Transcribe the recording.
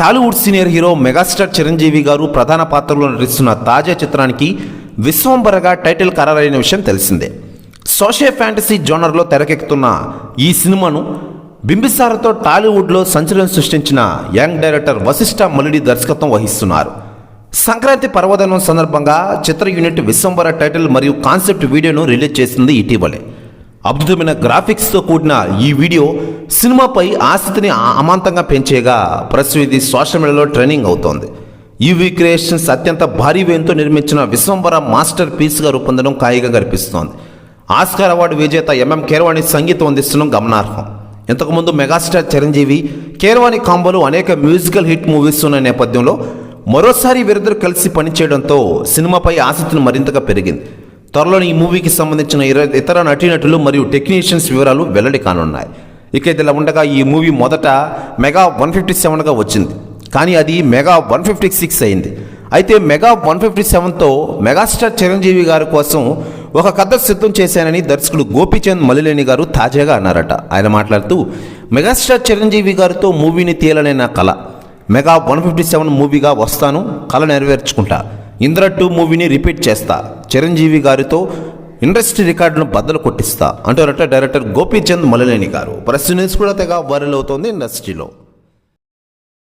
Tollywood senior hero megastar Chiranjeevi గారు ప్రధాన పాత్రలో నటిస్తున్న తాజా చిత్రానికి విశ్వంబరగా టైటిల్ ఖరారైన విషయం తెలిసిందే. సోషల్ ఫ్యాంటసీ జోనర్లో తెరకెక్కుతున్న ఈ సినిమాను బింబిసారతో టాలీవుడ్లో సంచలనం సృష్టించిన యంగ్ డైరెక్టర్ వశిష్ఠ మలిడి దర్శకత్వం వహిస్తున్నారు. సంక్రాంతి పర్వదనం సందర్భంగా చిత్ర యూనిట్ విశ్వంబర టైటిల్ మరియు కాన్సెప్ట్ వీడియోను రిలీజ్ చేసింది ఇటీవలే. అద్భుతమైన గ్రాఫిక్స్తో కూడిన ఈ వీడియో సినిమాపై ఆసక్తిని అమాంతంగా పెంచేగా ప్రస్తుతం ఇది సోషల్ మీడియాలో ట్రెండింగ్ అవుతోంది. ఈవీ క్రియేషన్స్ అత్యంత భారీ వ్యయంతో నిర్మించిన విశ్వంబర మాస్టర్ పీస్గా రూపొందడం ఖాయిగా కనిపిస్తోంది. ఆస్కార్ అవార్డు విజేత ఎంఎం కేరవాణి సంగీతం అందిస్తడం గమనార్హం. ఇంతకుముందు మెగాస్టార్ చిరంజీవి కేరవాణి కాంబోలు అనేక మ్యూజికల్ హిట్ మూవీస్ ఉన్న నేపథ్యంలో మరోసారి వీరిద్దరు కలిసి పనిచేయడంతో సినిమాపై ఆసక్తిని మరింతగా పెరిగింది. త్వరలో ఈ మూవీకి సంబంధించిన ఇతర నటీనటులు మరియు టెక్నీషియన్స్ వివరాలు వెల్లడి కానున్నాయి. ఇక ఇదిలా ఉండగా ఈ మూవీ మొదట మెగా వన్ ఫిఫ్టీ సెవెన్గా వచ్చింది. కానీ అది మెగా వన్ ఫిఫ్టీ సిక్స్ అయింది. అయితే మెగా వన్ ఫిఫ్టీ సెవెన్తో మెగాస్టార్ చిరంజీవి గారి కోసం ఒక కథ సిద్ధం చేశానని దర్శకుడు గోపీచంద్ మలిలేని గారు తాజాగా అన్నారట. ఆయన మాట్లాడుతూ మెగాస్టార్ చిరంజీవి గారితో మూవీని తీయాలనే నా కళ? మెగా వన్ ఫిఫ్టీ సెవెన్ మూవీగా వస్తాను కళ నెరవేర్చుకుంటా. ఇంద్ర టూ మూవీని రిపీట్ చేస్తా. చిరంజీవి గారితో ఇండస్ట్రీ రికార్డును బద్దలు కొట్టిస్తా. అంటారట డైరెక్టర్ గోపీచంద్ మలలేని గారు. ప్రస్తుత న్యూస్ కూడా తెగ వైరల్ అవుతోంది ఇండస్ట్రీలో.